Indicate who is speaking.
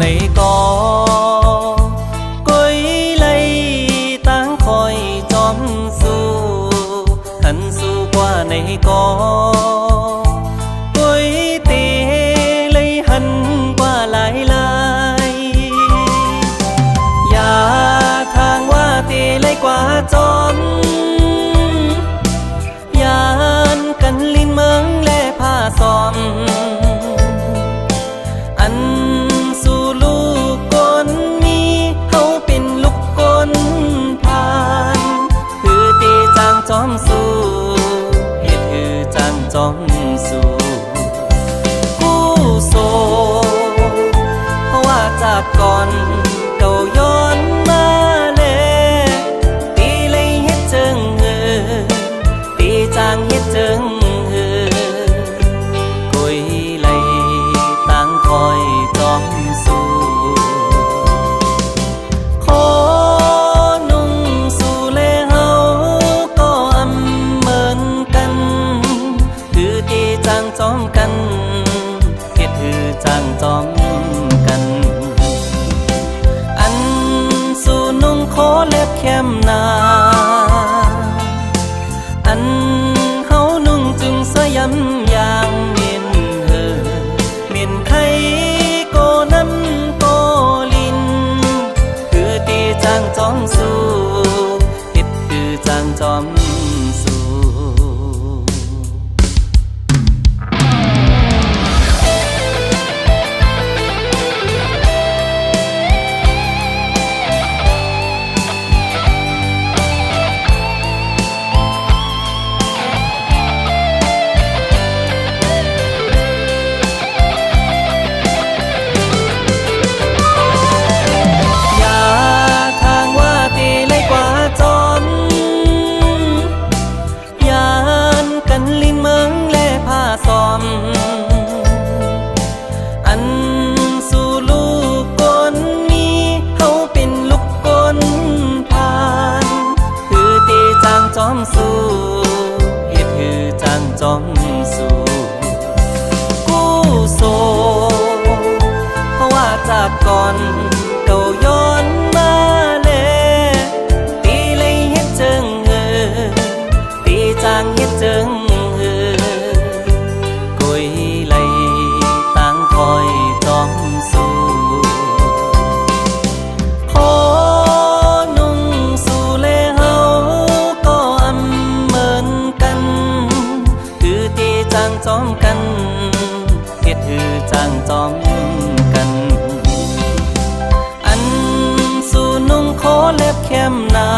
Speaker 1: này có cối lấy tán khói chóm su hẳn su qua này có cối tê lấy hân qua lại lại và thang qua tê lấy qua chóm จ้องสู่กู้โซว่าจากก่อน เข้มนาอันเฮานุ่งจึงสยำอย่างมินเธอมินไขโกน้ำโกลิน คือตีจางจ้องส จอมสู่กู้โซเพราะว่าจากก่อน จ้างจอมกันเฮ็ดอือจ้างจอมกัน อันสูนุ่งโคเล็บเข้มนา